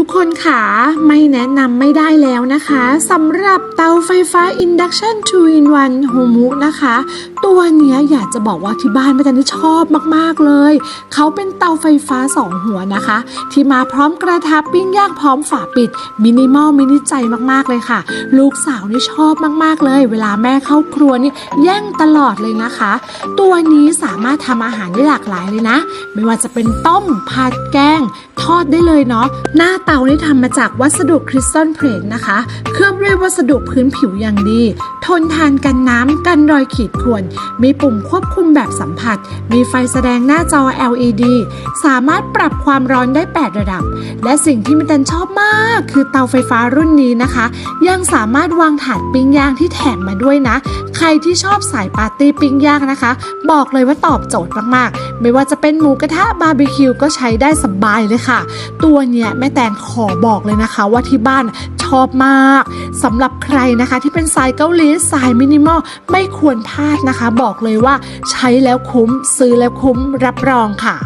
ทุกคนค่ะไม่แนะนำไม่ได้แล้วนะคะสำหรับเตาไฟฟ้า Induction 2 in 1 h o m u นะคะ ตัวเนี้ยอยากจะบอกว่าที่บ้านแม่จันนี่ชอบมากๆเลย เขาเป็นเตาไฟฟ้า2หัวนะคะ ที่มาพร้อมกระทะปิ้งย่างพร้อมฝาปิด มินิมอลมินิใจมากๆเลยค่ะ ลูกสาวนี่ชอบมากๆเลย เวลาแม่เข้าครัวนี่แย่งตลอดเลยนะคะ ตัวนี้สามารถทำอาหารได้หลากหลายเลยนะ ไม่ว่าจะเป็นต้มผัดแกง ทอดได้เลยเนาะหน้าเตานี่ทำมาจากวัสดุคริสตัลเพลทนะคะ เคลือบด้วยวัสดุพื้นผิวอย่างดี ทนทานกันน้ำกันรอยขีดข่วน มีปุ่มควบคุมแบบสัมผัส มีไฟแสดงหน้าจอ LED สามารถปรับความร้อนได้ 8 ระดับ และสิ่งที่มิตันชอบมาก คือเตาไฟฟ้ารุ่นนี้นะคะ ยังสามารถวางถาดปิ้งย่างที่แถมมาด้วยนะ ใครที่ชอบสายปาร์ตี้ปิ้งย่างนะคะ บอกเลยว่าตอบโจทย์มากๆ ไม่ว่าจะเป็นหมูกระทะบาร์บีคิวก็ใช้ได้สบายเลยค่ะ ตัวเนี้ยแม่แตนขอบอกเลยนะคะ ว่าที่บ้านชอบมากสำหรับใครนะคะที่เป็นสายเกาหลีสายมินิมอลไม่ควรพลาดนะคะ บอกเลยว่าใช้แล้วคุ้มซื้อแล้วคุ้มรับรองค่ะ